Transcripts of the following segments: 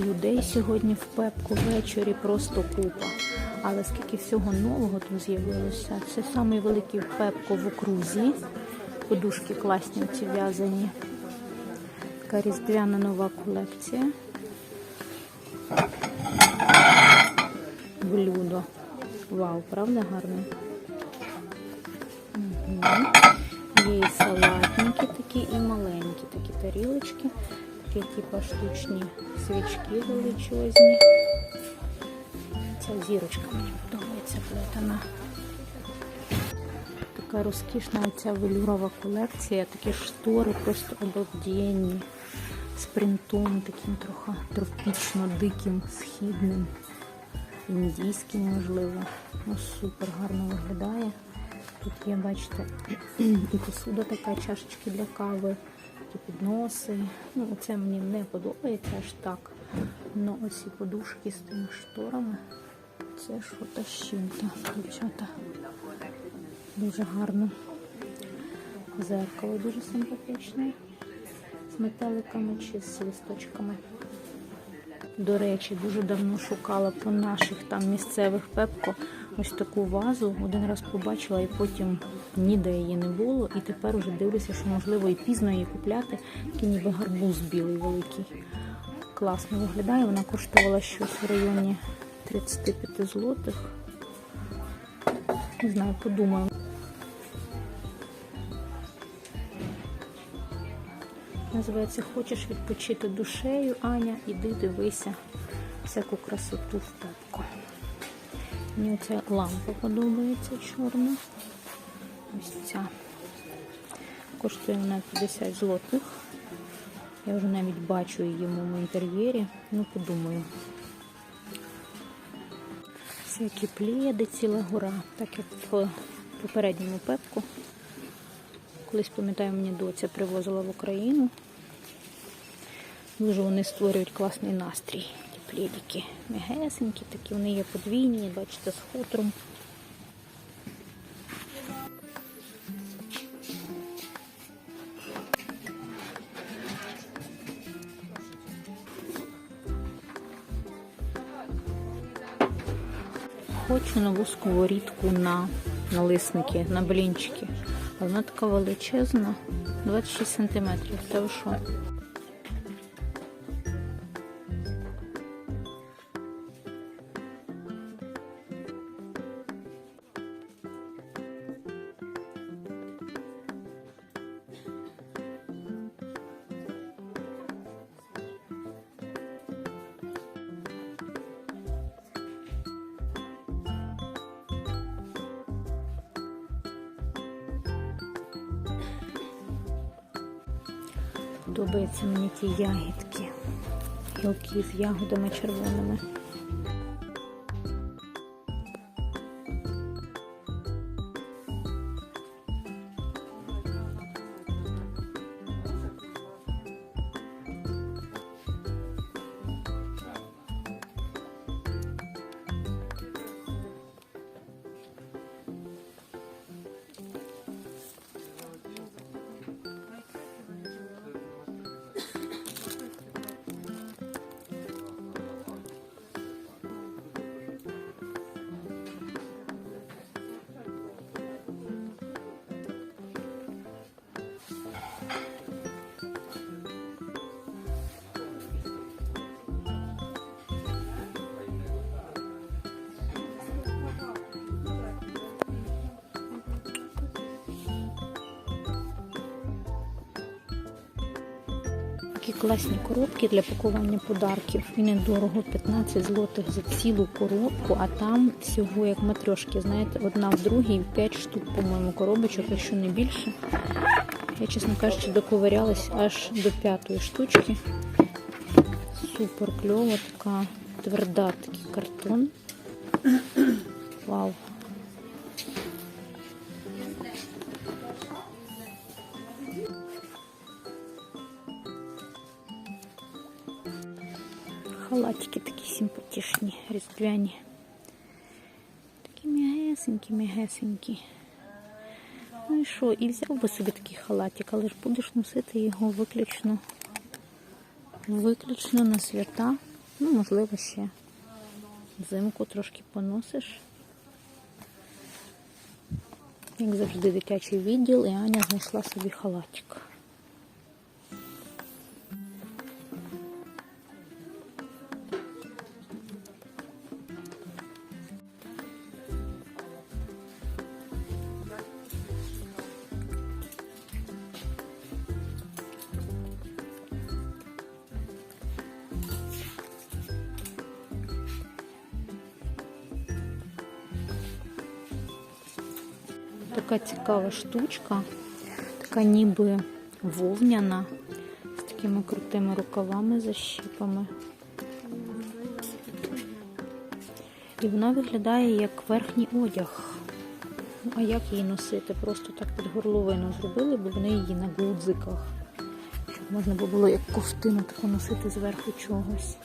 Людей сьогодні в пепку ввечері просто купа. Але скільки всього нового тут з'явилося. Це самий великий пепко в окрузі. Подушки класні ці в'язані. Така різдвяна нова колекція. Блюдо. Вау, правда гарне? Є і салатники такі, і маленькі такі тарілочки. Такі типу штучні свічки величезні. Ця зірочка мені подобається плетена. Така розкішна ця велюрова колекція, такі штори просто обалденні. З принтом таким трохи тропічно диким, східним, індійським, можливо. Ну, супер гарно виглядає. Тут є, бачите, і посуда така, чашечки для кави, і підноси. Ну, це мені не подобається аж так. Ну, ось і подушки з тими шторами. Це що та щінка, дівчата. Дуже гарно. Зеркало дуже симпатичне. З метеликами чи з листочками. До речі, дуже давно шукала по наших там місцевих пепко ось таку вазу. Один раз побачила і потім ніде її не було. І тепер вже дивлюся, що можливо і пізно її купляти. Такий ніби гарбуз білий великий. Класно виглядає. Вона коштувала щось в районі 35 злотих. Не знаю, подумаю. Називається Хочеш відпочити душею, Аня, іди дивися всяку красоту в пепку. Мені ця лампа подобається чорна. Ось ця. Коштує вона 50 злотих. Я вже навіть бачу її в моєму інтер'єрі. Ну, подумаю. Всякі пледи, ціла гора, так як в попередньому пепку. Колись, пам'ятаю, мені доця привозила в Україну. Дуже вони створюють класний настрій. Ті пледики м'ягесенькі, такі вони є подвійні, бачите, з хутром. Хочу нову сковорідку на налисники, на блінчики. Вона така величезна, 26 сантиметрів. Та що? Гілки з ягодами червоними. Такі класні коробки для пакування подарків. І недорого 15 злотих за цілу коробку, а там всього як матрешки, знаєте, одна в другій, 5 штук, по-моєму, коробочок, якщо не більше. Я, чесно кажучи, доковирялась аж до п'ятої штучки. Супер кльово, така тверда такий картон. Вау. Різдвяні. Такі м'ягесенькі, м'ягесенькі. Ну і що, і взяв би собі такий халатик, але ж будеш носити його виключно, виключно на свята. Ну, можливо, ще взимку трошки поносиш. Як завжди, дитячий відділ, і Аня знайшла собі халатик. Цікава штучка, така ніби вовняна, з такими крутими рукавами защіпами. І вона виглядає як верхній одяг. Ну, а як її носити? Просто так під горловину зробили, бо вони її на гудзиках. Щоб можна було як ковтину таку носити зверху чогось.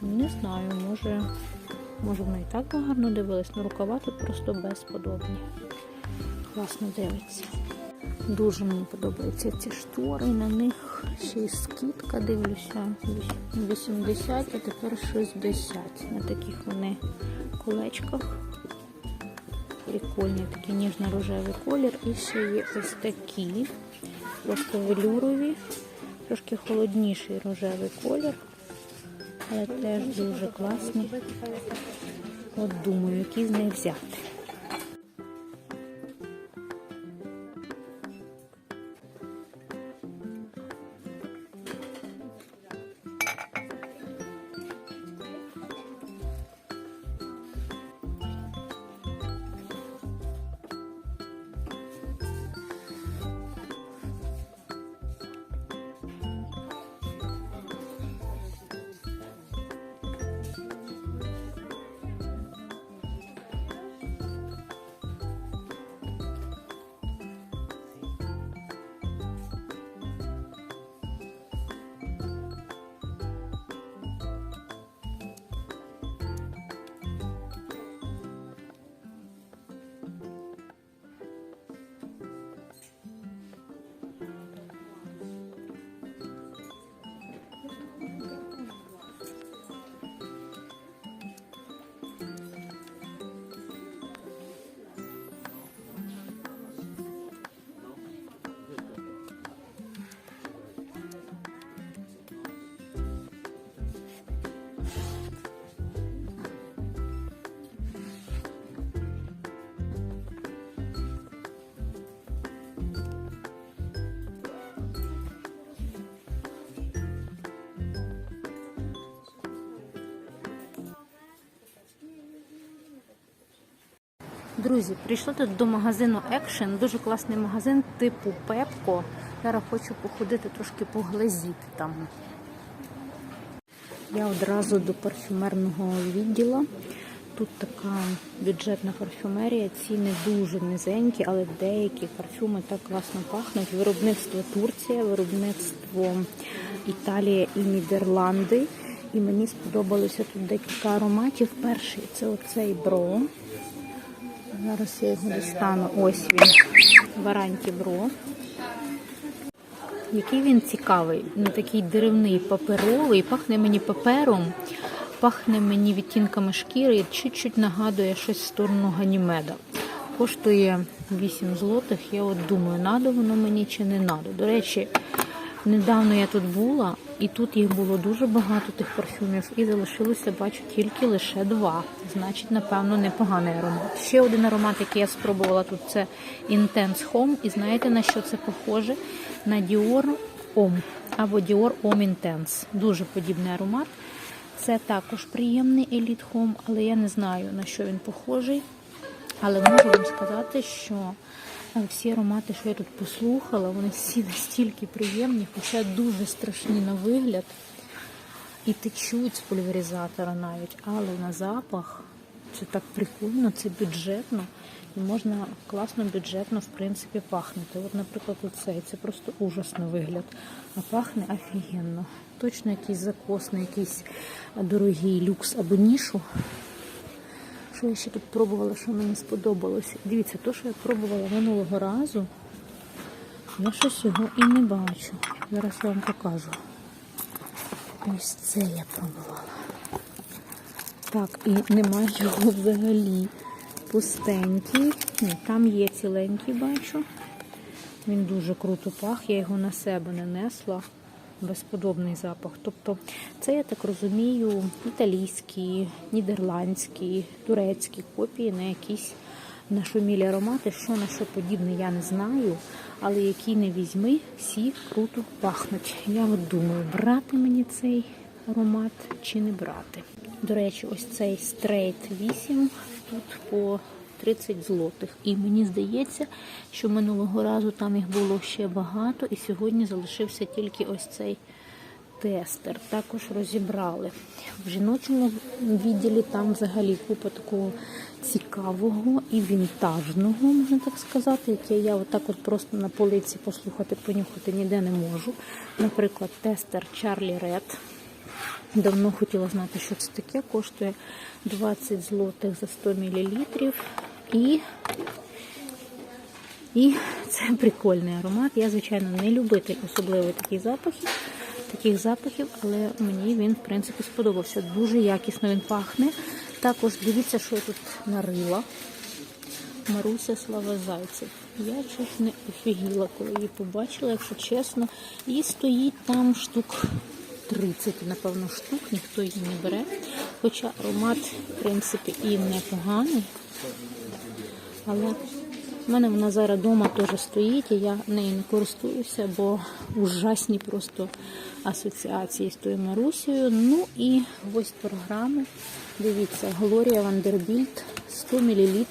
Не знаю, може, може воно і так гарно дивилось, але рукава тут просто безподобні. Класно дивиться. Дуже мені подобаються ці штори, на них ще й скидка дивлюся. 80, а тепер 60. На таких вони колечках. Прикольний такий ніжно-рожевий колір. І ще є ось такі, просто велюрові, трошки холодніший рожевий колір, але теж дуже класні. От думаю, який з них взяти. Друзі, прийшла тут до магазину Action, дуже класний магазин типу Пепко. Зараз хочу походити трошки поглазіти там. Я одразу до парфюмерного відділу. Тут така бюджетна парфюмерія, ціни дуже низенькі, але деякі парфюми так класно пахнуть. Виробництво Турція, виробництво Італія і Нідерланди. І мені сподобалося тут декілька ароматів. Перший це оцей бро. Зараз я його дістану. Ось він. Варанті бро. Який він цікавий. Ну, такий деревний паперовий, пахне мені папером, пахне мені відтінками шкіри і чуть-чуть нагадує щось в сторону ганімеда. Коштує 8 злотих. Я от думаю, надо воно мені чи не надо. До речі, недавно я тут була, і тут їх було дуже багато тих парфюмів, і залишилося, бачу, тільки лише два. Значить, напевно, непоганий аромат. Ще один аромат, який я спробувала тут, це Intense Home. І знаєте на що це похоже? На Dior Homme або Dior Homme Intense. Дуже подібний аромат. Це також приємний Elite Home, але я не знаю на що він похожий. Але можу вам сказати, що всі аромати, що я тут послухала, вони всі настільки приємні, хоча дуже страшні на вигляд і течуть з пульверизатора навіть, але на запах це так прикольно, це бюджетно і можна класно бюджетно в принципі пахнути. От, наприклад, оцей це просто ужасний вигляд, а пахне офігенно. Точно якийсь закосний, якийсь дорогий люкс або нішу. Що я ще тут пробувала, що мені сподобалося. Дивіться, то, що я пробувала минулого разу, я щось його і не бачу. Зараз я вам покажу. Ось це я пробувала. Так, і немає його взагалі. Пустенький. Там є ціленький, бачу. Він дуже круто пах, я його на себе не несла. Безподобний запах. Тобто, це, я так розумію, італійські, нідерландські, турецькі копії на якісь нашумілі аромати. Що на що подібне, я не знаю. Але які не візьми, всі круто пахнуть. Я от думаю, брати мені цей аромат чи не брати. До речі, ось цей Straight 8 тут по 30 злотих. І мені здається, що минулого разу там їх було ще багато, і сьогодні залишився тільки ось цей тестер. Також розібрали. В жіночому відділі там взагалі купа такого цікавого і вінтажного, можна так сказати, яке я отак от просто на полиці послухати, понюхати ніде не можу. Наприклад, тестер Charlie Red. Давно хотіла знати, що це таке. Коштує 20 злотих за 100 мл. І, і це прикольний аромат. Я, звичайно, не любитель особливо таких запахів, таких запахів, але мені він, в принципі, сподобався. Дуже якісно він пахне. Також дивіться, що я тут нарила. Маруся Слава Зайцев. Я чуть не офігіла, коли її побачила, якщо чесно. І стоїть там штук 30, напевно, штук, ніхто її не бере. Хоча аромат, в принципі, і непоганий. Але в мене вона зараз вдома теж стоїть, і я нею не користуюся, бо ужасні просто асоціації з тою Марусею. Ну і ось програми. Дивіться, Глорія Вандербільт 100 мл.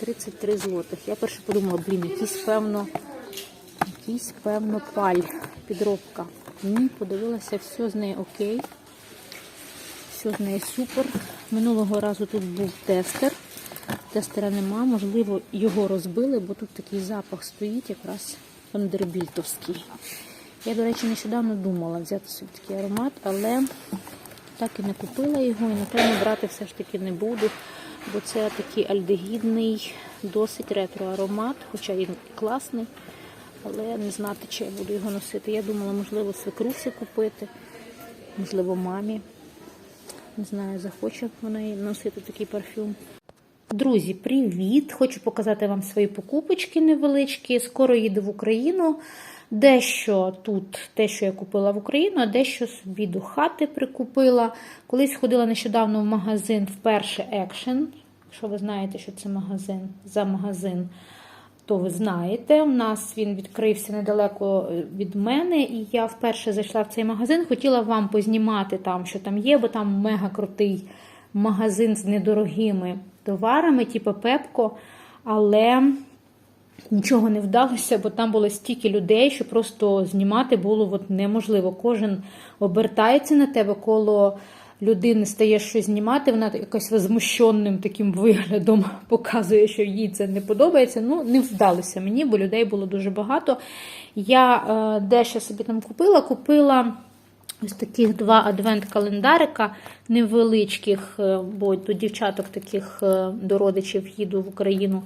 33 злотих. Я перше подумала, блін, якийсь певно, якийсь певно паль, підробка. Ні, подивилася, все з нею окей. Все з нею супер. Минулого разу тут був тестер. Тестера нема, можливо, його розбили, бо тут такий запах стоїть, якраз фандербільтовський. Я, до речі, нещодавно думала взяти собі такий аромат, але так і не купила його, і напевно брати все ж таки не буду, бо це такий альдегідний, досить ретро аромат, хоча він класний, але не знати, чи я буду його носити. Я думала, можливо, свекрусі купити, можливо, мамі. Не знаю, захоче вона носити такий парфюм. Друзі, привіт! Хочу показати вам свої покупочки невеличкі. Скоро їду в Україну. Дещо тут, те, що я купила в Україну, а дещо собі до хати прикупила. Колись ходила нещодавно в магазин вперше Action. Якщо ви знаєте, що це магазин за магазин, то ви знаєте. У нас він відкрився недалеко від мене, і я вперше зайшла в цей магазин. Хотіла вам познімати там, що там є, бо там мега крутий магазин з недорогими товарами, типу Пепко, але нічого не вдалося, бо там було стільки людей, що просто знімати було от неможливо. Кожен обертається на тебе, коло людини стає щось знімати, вона якось возмущенним таким виглядом показує, що їй це не подобається. Ну, не вдалося мені, бо людей було дуже багато. Я е, дещо собі там купила, купила. Ось таких два адвент-календарика невеличких, е, бо до дівчаток таких е, до родичів їду в Україну,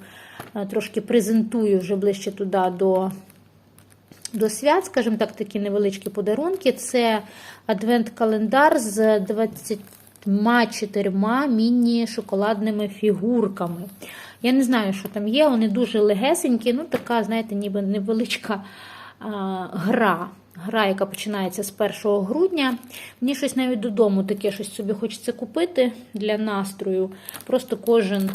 е, трошки презентую вже ближче туди до до свят, скажімо так, такі невеличкі подарунки. Це адвент-календар з 24 міні-шоколадними фігурками. Я не знаю, що там є, вони дуже легесенькі, ну така, знаєте, ніби невеличка а, гра. Гра, яка починається з 1 грудня. Мені щось навіть додому таке щось собі хочеться купити для настрою. Просто кожен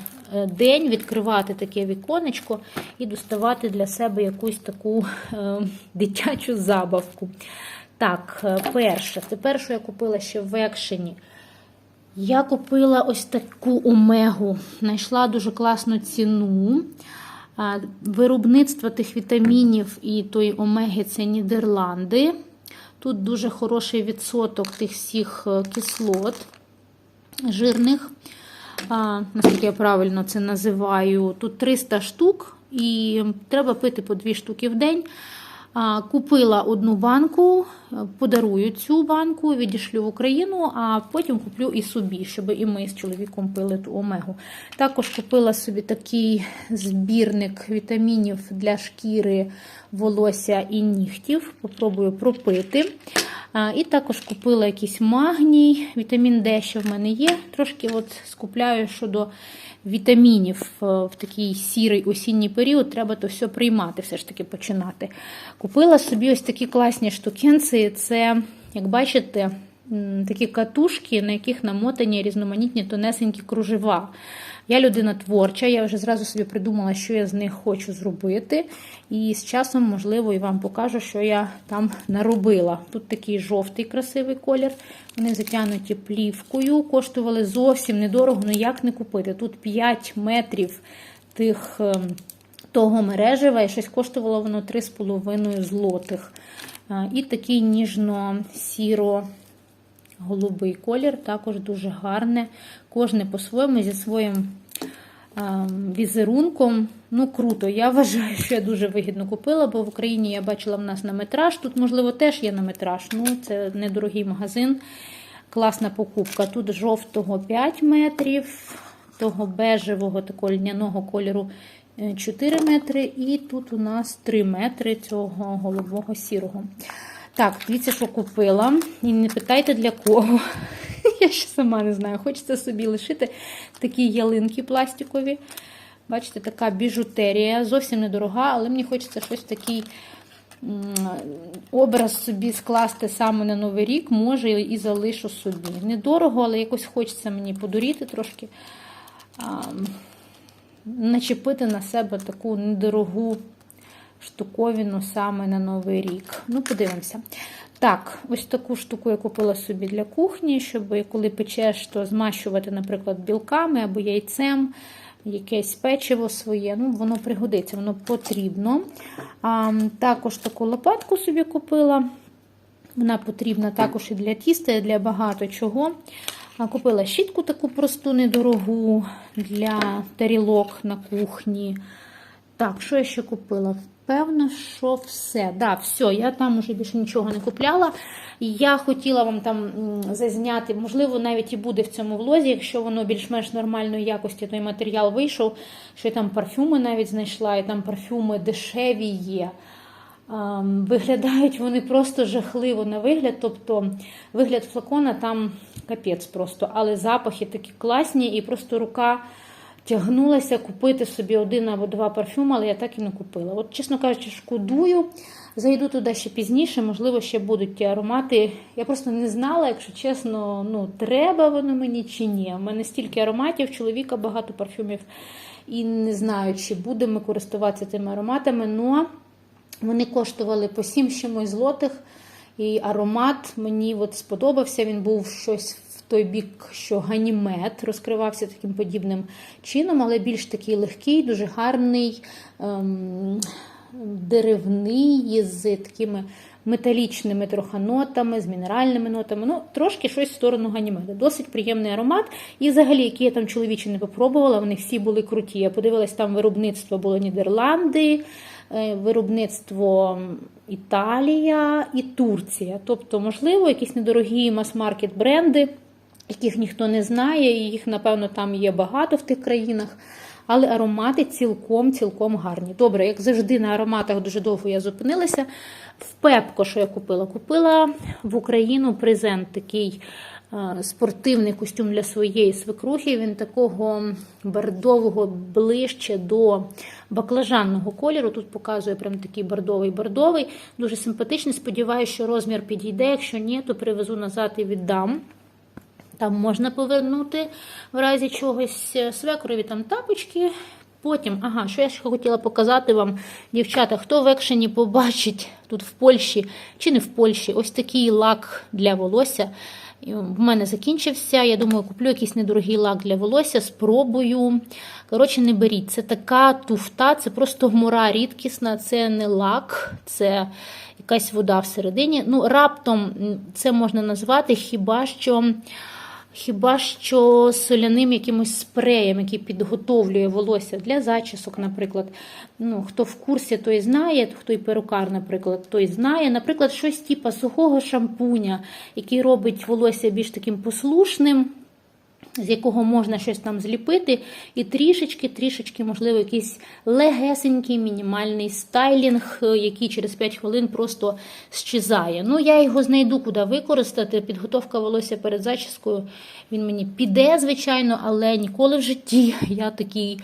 день відкривати таке віконечко і доставати для себе якусь таку е, дитячу забавку. Так, перше, тепер, що я купила ще в екшені. Я купила ось таку омегу. Знайшла дуже класну ціну. Виробництво тих вітамінів і тої омеги це Нідерланди. Тут дуже хороший відсоток тих всіх кислот жирних. А, Наскільки я правильно це називаю, тут 300 штук, і треба пити по 2 штуки в день. Купила одну банку, подарую цю банку, відійшлю в Україну, а потім куплю і собі, щоб і ми з чоловіком пили ту омегу. Також купила собі такий збірник вітамінів для шкіри, волосся і нігтів. Попробую пропити. І також купила якийсь магній, вітамін Д, що в мене є. Трошки от скупляю щодо вітамінів е, в такий сірий осінній період. Треба то все приймати, все ж таки починати. Купила собі ось такі класні штукенці. Це, як бачите, такі катушки, на яких намотані різноманітні тонесенькі кружева. Я людина творча, я вже зразу собі придумала, що я з них хочу зробити. І з часом, можливо, і вам покажу, що я там наробила. Тут такий жовтий красивий колір. Вони затягнуті плівкою, коштували зовсім недорого, ну як не купити. Тут 5 метрів тих. ем, Того мережева і щось коштувало воно 3,5 злотих. І такий ніжно-сіро голубий колір, також дуже гарне. Кожне по-своєму зі своїм візерунком. Ну, круто. Я вважаю, що я дуже вигідно купила, бо в Україні я бачила в нас на метраж. Тут, можливо, теж є на метраж. Ну, це недорогий магазин. Класна покупка. Тут жовтого 5 метрів, того бежевого, такого льняного кольору е, 4 метри, і тут у нас 3 метри цього голубого сірого. Так, дивіться, що купила. І не питайте для кого. Я ще сама не знаю. Хочеться собі лишити такі ялинки пластикові. Бачите, така біжутерія. Зовсім недорога, але мені хочеться щось такий образ собі скласти саме на Новий рік, може і залишу собі. Недорого, але якось хочеться мені подуріти трошки. Начепити на себе таку недорогу штуковину саме на Новий рік. Ну, подивимося. Так, ось таку штуку я купила собі для кухні, щоб коли печеш, то змащувати, наприклад, білками або яйцем, якесь печиво своє. Ну, воно пригодиться, воно потрібно. А, також таку лопатку собі купила. Вона потрібна також і для тіста, і для багато чого. А, Купила щітку таку просту, недорогу для тарілок на кухні. Так, що я ще купила? Певно, що все. Да, все, я там вже більше нічого не купляла. Я хотіла вам там зазняти, можливо, навіть і буде в цьому влозі, якщо воно більш-менш нормальної якості, той матеріал вийшов, що я там парфюми навіть знайшла, і там парфюми дешеві є. Виглядають вони просто жахливо на вигляд. Тобто вигляд флакона там капець просто, але запахи такі класні, і просто рука тягнулася купити собі один або два парфюми, але я так і не купила. От, чесно кажучи, шкодую. Зайду туди ще пізніше, можливо, ще будуть ті аромати. Я просто не знала, якщо чесно, ну, треба воно мені чи ні. У мене стільки ароматів, чоловіка багато парфюмів. І не знаю, чи будемо користуватися тими ароматами. Ну, вони коштували по 7 чимось злотих. І аромат мені от сподобався. Він був щось той бік, що ганімет розкривався таким подібним чином, але більш такий легкий, дуже гарний, ем, деревний, з такими металічними трохи нотами, з мінеральними нотами. Ну, трошки щось в сторону ганімеда. Досить приємний аромат. І взагалі, які я там чоловічі не попробувала, вони всі були круті. Я подивилась, там виробництво було Нідерланди. е, Виробництво Італія і Турція. Тобто, можливо, якісь недорогі мас-маркет бренди, яких ніхто не знає, і їх, напевно, там є багато в тих країнах. Але аромати цілком цілком гарні. Добре, як завжди, на ароматах дуже довго я зупинилася. В Пепко, що я купила? Купила в Україну презент такий е, спортивний костюм для своєї свекрухи. Він такого бордового ближче до баклажанного кольору. Тут показує прям такий бордовий-бордовий. Дуже симпатичний. Сподіваюся, що розмір підійде. Якщо ні, то привезу назад і віддам. Там можна повернути в разі чогось свекрові там тапочки. Потім, ага, що я ще хотіла показати вам, дівчата, хто в екшені побачить тут в Польщі чи не в Польщі, ось такий лак для волосся. В мене закінчився. Я думаю, куплю якийсь недорогий лак для волосся, спробую. Коротше, не беріть. Це така туфта, це просто гмура рідкісна, це не лак, це якась вода всередині. Ну, раптом це можна назвати хіба що. Хіба що соляним якимось спреєм, який підготовлює волосся для зачісок, наприклад. Ну, Хто в курсі, той знає, хто і перукар, наприклад, той знає. Наприклад, щось типу сухого шампуня, який робить волосся більш таким послушним. З якого можна щось там зліпити, і трішечки, трішечки, можливо, якийсь легесенький мінімальний стайлінг, е, який через 5 хвилин просто щезає. Ну, я його знайду, куди використати. Підготовка волосся перед зачіскою. Він мені піде, звичайно, але ніколи в житті я такий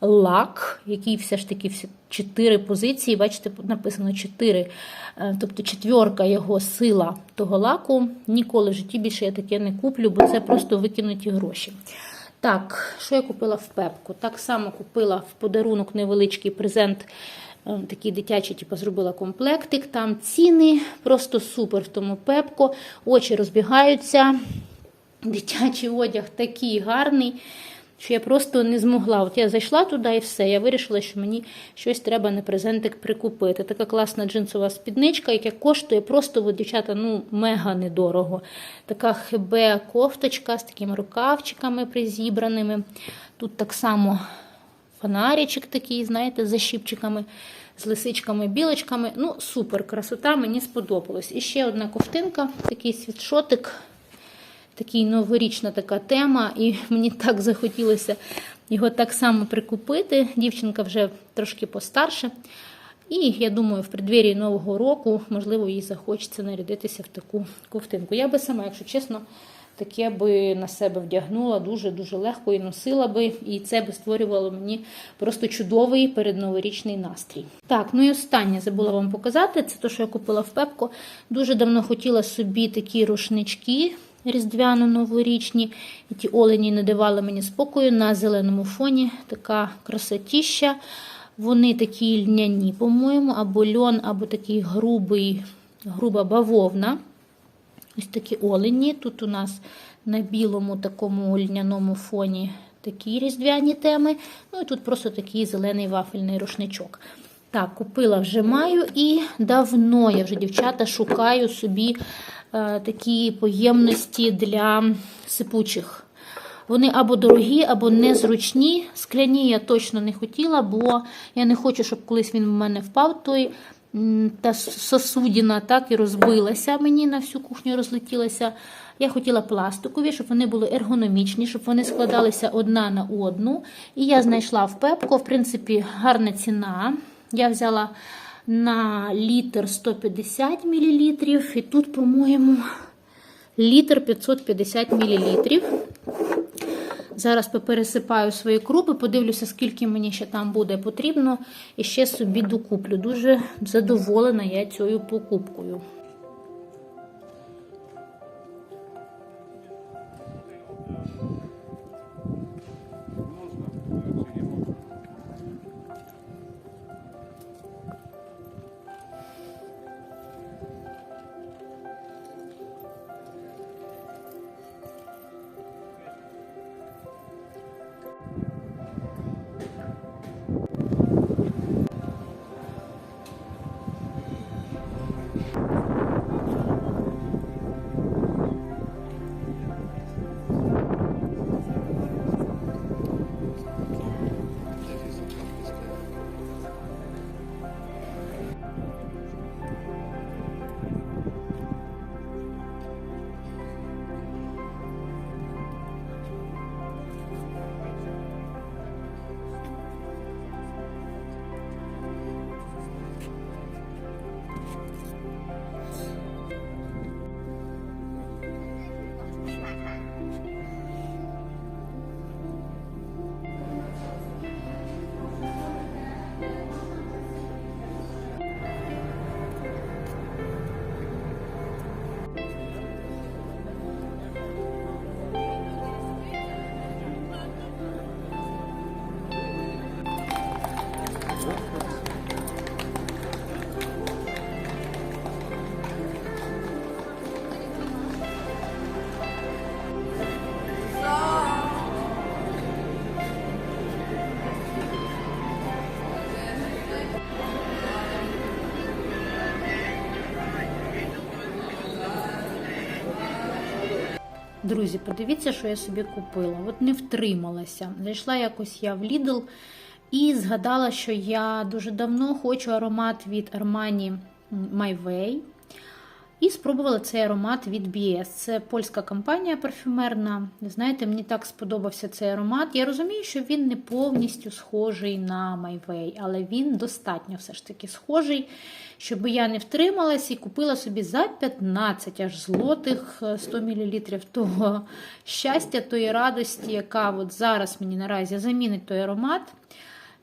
лак, який все ж таки всі чотири позиції. Бачите, написано чотири. Е, Тобто четверка його сила того лаку. Ніколи в житті більше я таке не куплю, бо це просто викинуті гроші. Так, що я купила в пепку? Так само купила в подарунок невеличкий презент. е, Такий дитячий, типу, зробила комплектик. Там ціни просто супер в тому пепко. Очі розбігаються. Дитячий одяг такий гарний, що я просто не змогла. От я зайшла туди і все. Я вирішила, що мені щось треба на презентик прикупити. Така класна джинсова спідничка, яка коштує просто, от, дівчата, ну, мега недорого. Така хебе кофточка з такими рукавчиками призібраними. Тут так само фонаричок такий, знаєте, з защіпчиками, з лисичками, білочками. Ну, супер, красота, мені сподобалось. І ще одна ковтинка, такий світшотик такий новорічна така тема, і мені так захотілося його так само прикупити. Дівчинка вже трошки постарше. І я думаю, в преддвір'ї Нового року, можливо, їй захочеться нарядитися в таку ковтинку. Я би сама, якщо чесно, таке би на себе вдягнула дуже-дуже легко і носила би, і це би створювало мені просто чудовий передноворічний настрій. Так, ну і останнє забула вам показати. Це те, що я купила в Пепко. Дуже давно хотіла собі такі рушнички різдвяно-новорічні. І ті олені не давали мені спокою на зеленому фоні. Така красотіща. Вони такі льняні, по-моєму, або льон, або такий грубий, груба бавовна. Ось такі олені. Тут у нас на білому такому льняному фоні такі різдвяні теми. Ну і тут просто такий зелений вафельний рушничок. Так, купила вже маю і давно я вже, дівчата, шукаю собі такі поємності для сипучих. Вони або дорогі, або незручні. Скляні я точно не хотіла, бо я не хочу, щоб колись він в мене впав, той та сосудіна так і розбилася мені на всю кухню розлетілася. Я хотіла пластикові, щоб вони були ергономічні, щоб вони складалися одна на одну. І я знайшла в Пепко, в принципі, гарна ціна. Я взяла на літр 150 мл, і тут, по-моєму, літр 550 мл. Зараз попересипаю свої крупи, подивлюся, скільки мені ще там буде потрібно, і ще собі докуплю. Дуже задоволена я цією покупкою. Друзі, подивіться, що я собі купила. От не втрималася. Зайшла якось я в Lidl і згадала, що я дуже давно хочу аромат від Armani My. І спробувала цей аромат від BS. Це польська компанія парфюмерна. Знаєте, мені так сподобався цей аромат. Я розумію, що він не повністю схожий на Майвей, але він достатньо все ж таки схожий, щоб я не втрималась і купила собі за 15 аж злотих 100 мл того щастя, тої радості, яка от зараз мені наразі замінить той аромат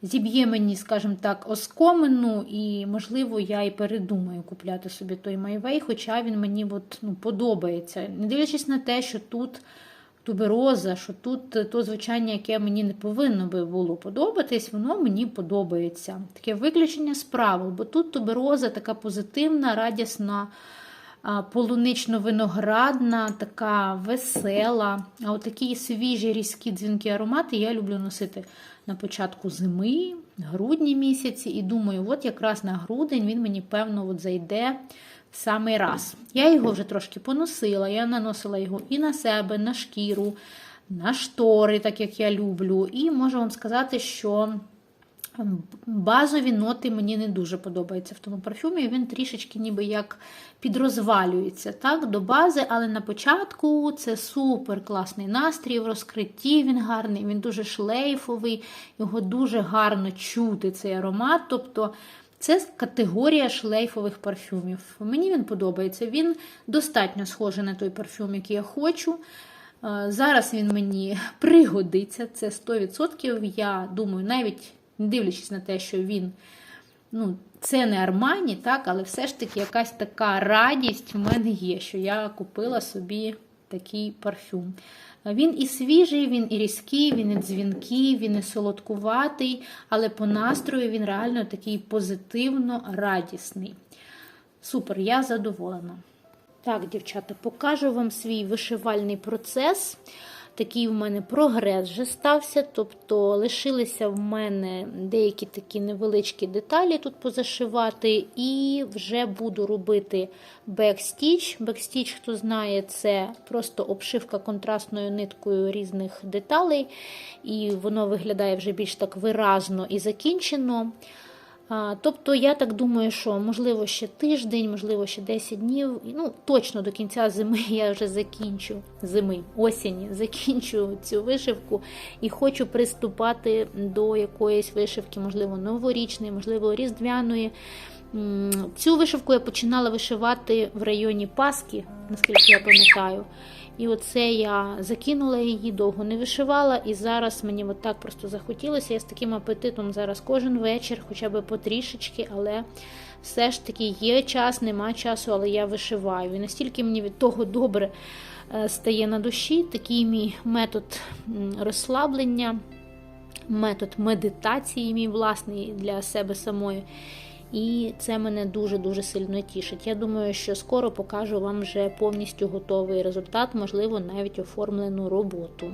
зіб'є мені, скажімо так, оскомину, і, можливо, я і передумаю купляти собі той майвей, хоча він мені от, ну, подобається. Не дивлячись на те, що тут тубероза, що тут то звучання, яке мені не повинно би було подобатись, воно мені подобається. Таке виключення з правил, бо тут тубероза така позитивна, радісна. Полунично-виноградна, така весела. А от такі свіжі різкі дзвінки аромати я люблю носити на початку зими, грудні місяці, і думаю, от якраз на грудень він мені, певно, от зайде в самий раз. Я його вже трошки поносила, я наносила його і на себе, на шкіру, на штори, так як я люблю. І можу вам сказати, що. Базові ноти мені не дуже подобаються в тому парфюмі. Він трішечки ніби як підрозвалюється так, до бази, але на початку це супер класний настрій в розкритті. Він гарний, він дуже шлейфовий, його дуже гарно чути цей аромат. Тобто це категорія шлейфових парфюмів. Мені він подобається. Він достатньо схожий на той парфюм, який я хочу. Е, зараз він мені пригодиться, це 100%. Я думаю, навіть дивлячись на те, що він, ну, це не Армані, так, але все ж таки якась така радість в мене є, що я купила собі такий парфюм. Він і свіжий, він і різкий, він і дзвінкий, він і солодкуватий, але по настрою він реально такий позитивно радісний. Супер, я задоволена. Так, дівчата, покажу вам свій вишивальний процес такий в мене прогрес вже стався. Тобто лишилися в мене деякі такі невеличкі деталі тут позашивати, і вже буду робити бекстіч. Бекстіч, хто знає, це просто обшивка контрастною ниткою різних деталей, і воно виглядає вже більш так виразно і закінчено. Тобто, я так думаю, що можливо ще тиждень, можливо, ще 10 днів. Ну, точно до кінця зими я вже закінчу зими, осені, закінчу цю вишивку і хочу приступати до якоїсь вишивки, можливо, новорічної, можливо, різдвяної. Цю вишивку я починала вишивати в районі Паски, наскільки я пам'ятаю. І оце я закинула її, довго не вишивала, і зараз мені так просто захотілося. Я з таким апетитом зараз кожен вечір, хоча б потрішечки, але все ж таки є час, нема часу, але я вишиваю. І настільки мені від того добре е, стає на душі, такий мій метод розслаблення, метод медитації, мій власний для себе самої. І це мене дуже-дуже сильно тішить. Я думаю, що скоро покажу вам вже повністю готовий результат, можливо, навіть оформлену роботу.